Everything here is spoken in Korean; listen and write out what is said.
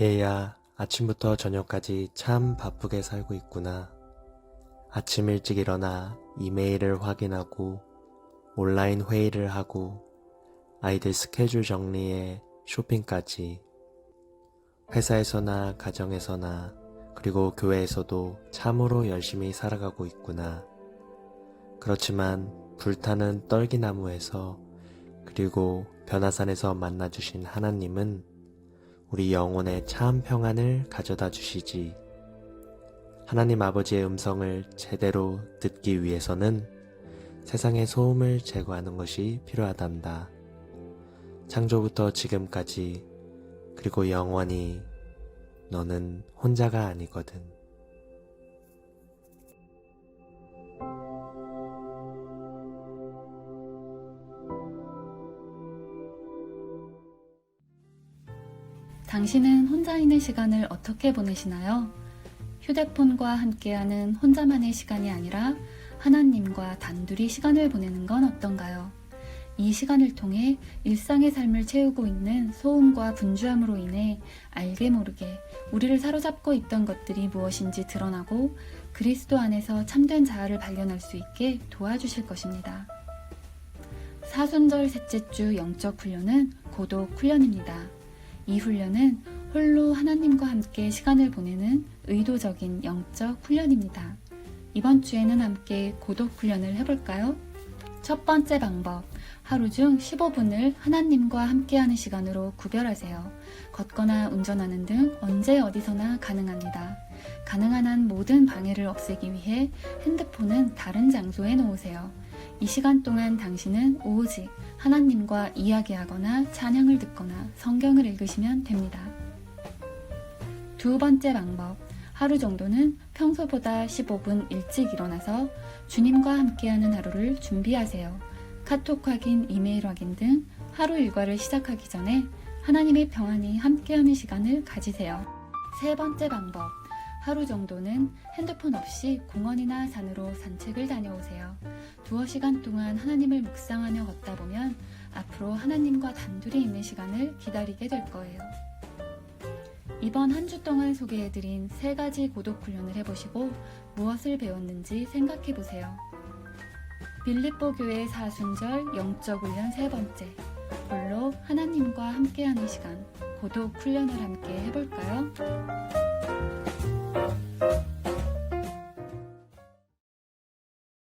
얘야, 아침부터 저녁까지 참 바쁘게 살고 있구나. 아침 일찍 일어나 이메일을 확인하고 온라인 회의를 하고 아이들 스케줄 정리에 쇼핑까지 회사에서나 가정에서나 그리고 교회에서도 참으로 열심히 살아가고 있구나. 그렇지만 불타는 떨기나무에서 그리고 변화산에서 만나주신 하나님은 우리 영혼에 참 평안을 가져다 주시지. 하나님 아버지의 음성을 제대로 듣기 위해서는 세상의 소음을 제거하는 것이 필요하단다. 창조부터 지금까지 그리고 영원히 너는 혼자가 아니거든. 당신은 혼자 있는 시간을 어떻게 보내시나요? 휴대폰과 함께하는 혼자만의 시간이 아니라 하나님과 단둘이 시간을 보내는 건 어떤가요? 이 시간을 통해 일상의 삶을 채우고 있는 소음과 분주함으로 인해 알게 모르게 우리를 사로잡고 있던 것들이 무엇인지 드러나고 그리스도 안에서 참된 자아를 발견할 수 있게 도와주실 것입니다. 사순절 셋째 주 영적 훈련은 고독 훈련입니다. 이 훈련은 홀로 하나님과 함께 시간을 보내는 의도적인 영적 훈련입니다. 이번 주에는 함께 고독 훈련을 해볼까요? 첫 번째 방법. 하루 중 15분을 하나님과 함께하는 시간으로 구별하세요. 걷거나 운전하는 등 언제 어디서나 가능합니다. 가능한 한 모든 방해를 없애기 위해 핸드폰은 다른 장소에 놓으세요. 이 시간 동안 당신은 오직 하나님과 이야기하거나 찬양을 듣거나 성경을 읽으시면 됩니다. 두 번째 방법. 하루 정도는 평소보다 15분 일찍 일어나서 주님과 함께하는 하루를 준비하세요. 카톡 확인, 이메일 확인 등 하루 일과를 시작하기 전에 하나님의 평안이 함께하는 시간을 가지세요. 세 번째 방법. 하루 정도는 핸드폰 없이 공원이나 산으로 산책을 다녀오세요. 두어 시간 동안 하나님을 묵상하며 걷다 보면 앞으로 하나님과 단둘이 있는 시간을 기다리게 될 거예요. 이번 한 주 동안 소개해드린 세 가지 고독 훈련을 해보시고 무엇을 배웠는지 생각해 보세요. 빌립보 교회 사순절 영적 훈련 세 번째. 홀로 하나님과 함께하는 시간. 고독 훈련을 함께 해볼까요?